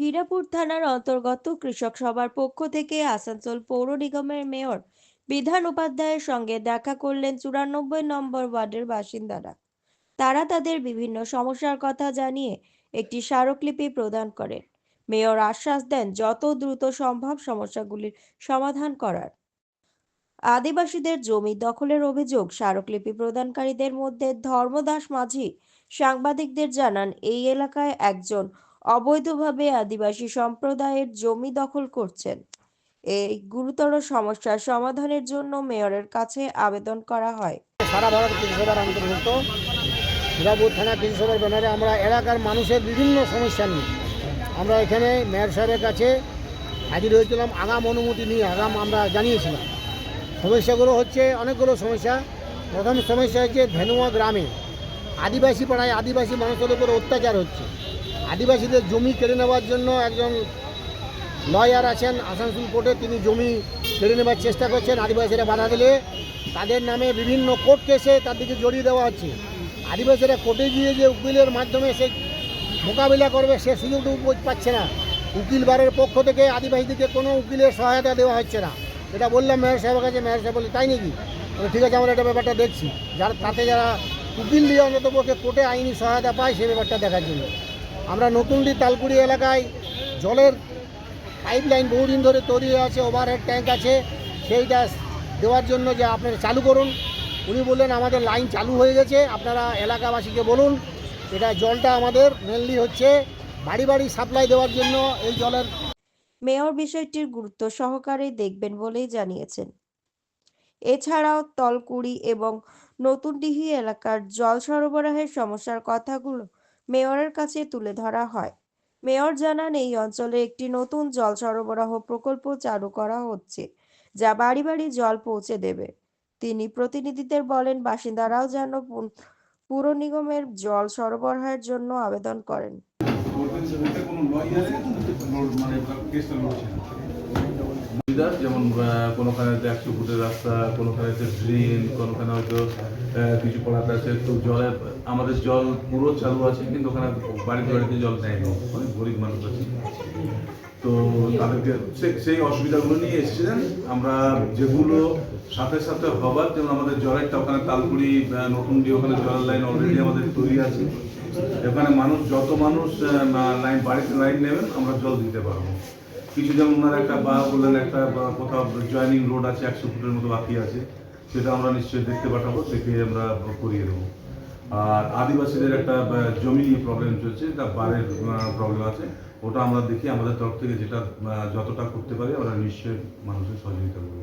হীরাপুর থানার অন্তর্গত কৃষক সভার পক্ষ থেকে আসানসোল পৌর নিগমের মেয়র বিধান উপাধ্যায়ের সঙ্গে দেখা করলেন চুরানব্বই নম্বর ওয়ার্ডের বাসিন্দারা। তারা তাদের বিভিন্ন সমস্যার কথা জানিয়ে একটি স্মারকলিপি প্রদান করেন। মেয়র আশ্বাস দেন যত দ্রুত সম্ভব সমস্যাগুলির সমাধান করার। আদিবাসীদের জমি দখলের অভিযোগ স্মারকলিপি প্রদানকারীদের মধ্যে ধর্মদাস মাঝি সাংবাদিকদের জানান, এই এলাকায় একজন অবৈধভাবে আদিবাসী সম্প্রদায়ের জমি দখল করছেন। এই গুরুতর সমস্যার সমাধানের জন্য মেয়রের কাছে আবেদন করা হয়। সারা ভারত কৃষিসভার অন্তর্ভুক্ত। হীরাপুর থানা কৃষিসভার ব্যানারে আমরা এলাকার মানুষের বিভিন্ন সমস্যা নিয়ে। আমরা এখানে মেয়র সাহেবের কাছে হাজির হয়েছিলাম, আগাম অনুমতি নিয়ে, আগাম আমরা জানিয়েছিলাম। সমস্যাগুলো হচ্ছে অনেকগুলো সমস্যা। প্রথম সমস্যা হচ্ছে ভেনুয়া গ্রামে আদিবাসী পাড়ায় আদিবাসী মানুষের উপর অত্যাচার হচ্ছে। আদিবাসীদের জমি কেড়ে নেওয়ার জন্য একজন লয়ার আছেন আসানসোল কোর্টে। তিনি জমি কেড়ে নেবার চেষ্টা করছেন আদিবাসীরা বাধা দিলে। তাদের নামে বিভিন্ন কোর্ট কেসে তাদেরকে জড়িয়ে দেওয়া হচ্ছে। আদিবাসীরা কোর্টে গিয়ে যে উকিলের মাধ্যমে সে মোকাবিলা করবে, সে সুযোগটুকু পাচ্ছে না। উকিল বারের পক্ষ থেকে আদিবাসীদেরকে কোনো উকিলের সহায়তা দেওয়া হচ্ছে না। এটা বললাম মেয়র সাহেবের কাছে, মেয়র সাহেব বলে, তাই নাকি? ঠিক আছে, আমরা এটা ব্যাপারটা দেখছি। যার, তাতে যারা উকিল দিয়ে অন্তত পক্ষে কোর্টে আইনি সহায়তা পায়, সে ব্যাপারটা দেখার জন্য। আমরা নতুনডি তালকুড়ি এলাকায় জলের পাইপ লাইন বহুদিন ধরে তৈরি হয়ে আছে ওভারহেড ট্যাঙ্ক আছে সেইটা দেওয়ার জন্য যে আপনারা চালু করুন। উনি বললেন, আমাদের লাইন চালু হয়ে গেছে। আপনারা এলাকাবাসীকে বলুন, এটা জলটা আমাদের মেনলি হচ্ছে বাড়ি বাড়ি সাপ্লাই দেওয়ার জন্য এই জলের। মেয়র বিষয়টির গুরুত্ব সহকারে দেখবেন বলেই জানিয়েছেন। এছাড়াও তলকুড়ি এবং নতুনডিহি এলাকার জল সরবরাহের সমস্যার কথাগুলো মেয়রের কাছে তুলে ধরা হয়। মেয়র জানান, এই অঞ্চলে একটি নতুন জল সরবরাহ প্রকল্প চালু করা হচ্ছে, যা বাড়ি বাড়ি জল পৌঁছে দেবে। তিনি প্রতিনিধিদের বলেন, বাসিন্দারাও যেন পুর নিগমের জল সরবরাহের জন্য আবেদন করেন। সুবিধা যেমন কোনোখানে একশো ফুটের রাস্তা, কোনোখানে ড্রেন কোনোখানে হয়তো কিছু পড়াতে আছে, তো জলের, আমাদের জল পুরো চালু আছে, কিন্তু ওখানে বাড়িতে বাড়িতে জল দেয়নি অনেক গরিব মানুষ আছে। তো তাদেরকে সেই অসুবিধাগুলো নিয়ে এসেছিলেন। আমরা যেগুলো সাথে সাথে হবার যেমন আমাদের জলেরটা ওখানে তালপুরি নতুন দিয়ে ওখানে জলের লাইন অলরেডি আমাদের তৈরি আছে। এখানে মানুষ, যত মানুষ লাইন বাড়িতে লাইন নেবেন, আমরা জল দিতে পারব। কিছু যেমন ওনার একটা বা বললেন একটা কোথাও জয়নিং রোড আছে, একশো ফুটের মতো বাকি আছে, সেটা আমরা নিশ্চয়ই দেখতে পাঠাবো, দেখে আমরা করিয়ে দেবো। আর আদিবাসীদের একটা জমি নিয়ে প্রবলেম চলছে তা বারের প্রবলেম আছে, ওটা আমরা দেখি, আমাদের তরফ থেকে যেটা যতটা করতে পারি, আমরা নিশ্চয়ই মানুষের সহযোগিতা করব।